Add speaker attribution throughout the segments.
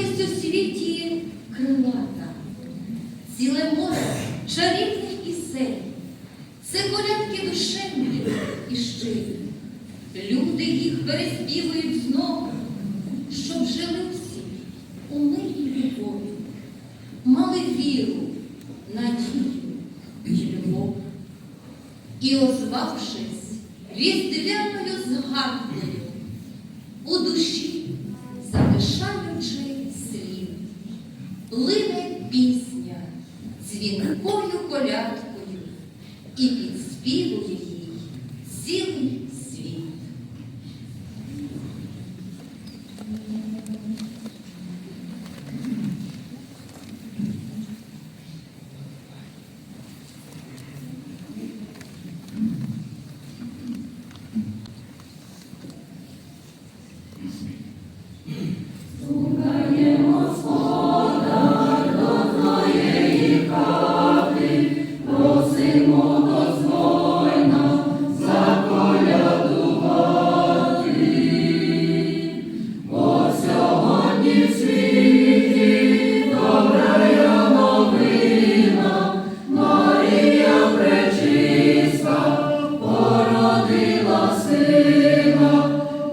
Speaker 1: радість у світі крилата, ціле море чарівних пісень, це колядки душевні і щирі. Люди їх переспівують знову, щоб жили всі у мирі любові, мали віру, надію і любов. І озвавшись різдвяною згадкою,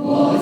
Speaker 1: Ой,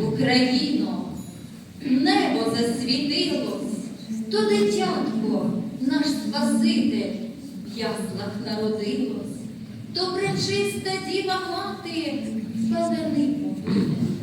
Speaker 1: Україно, небо засвітилось, то дитятко, наш Спаситель, в яслах народилось, то пречиста діва мати спадани побиде.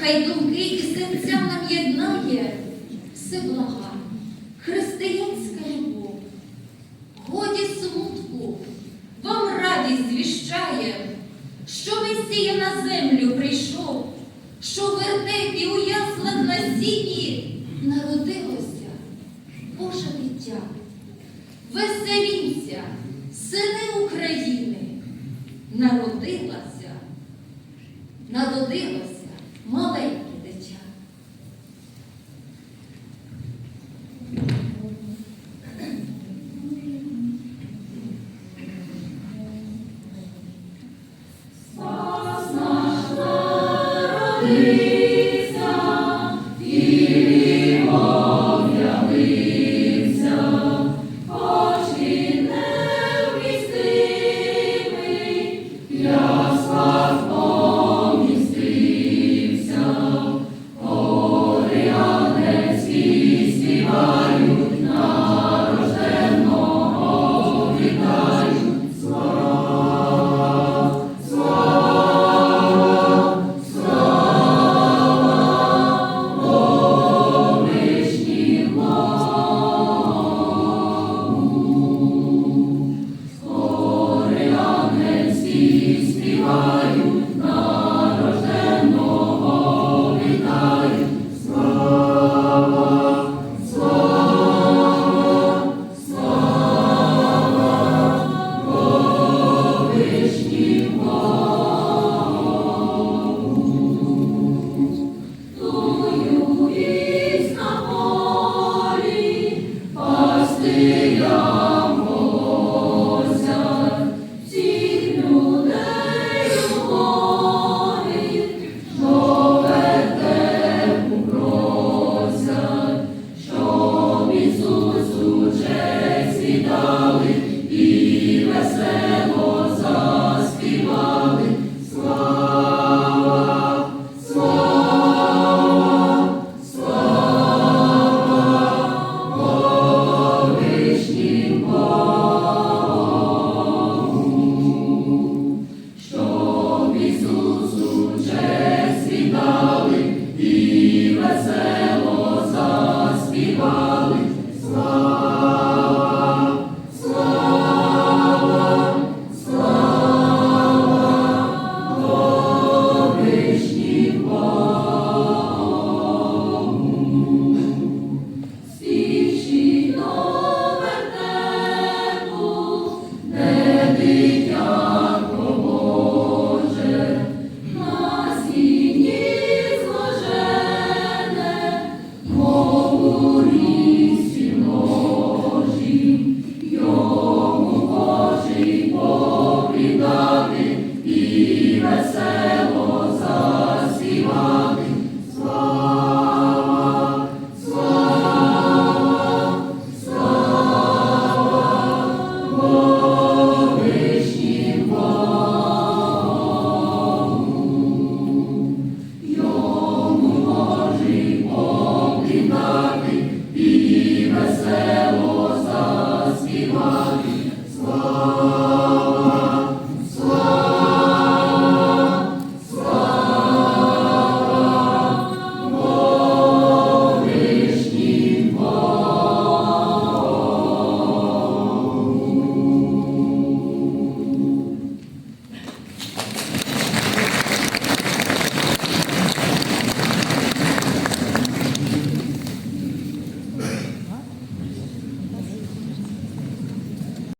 Speaker 2: Хай думки і серця нам єднає все блага, християнська любов. Годі смутку, вам радість звіщає, що Месія на землю прийшов, що в вертепі у яслах на сіні народилося Боже дитя. Веселімся, сини України, народилася, народилося
Speaker 1: Ісусу,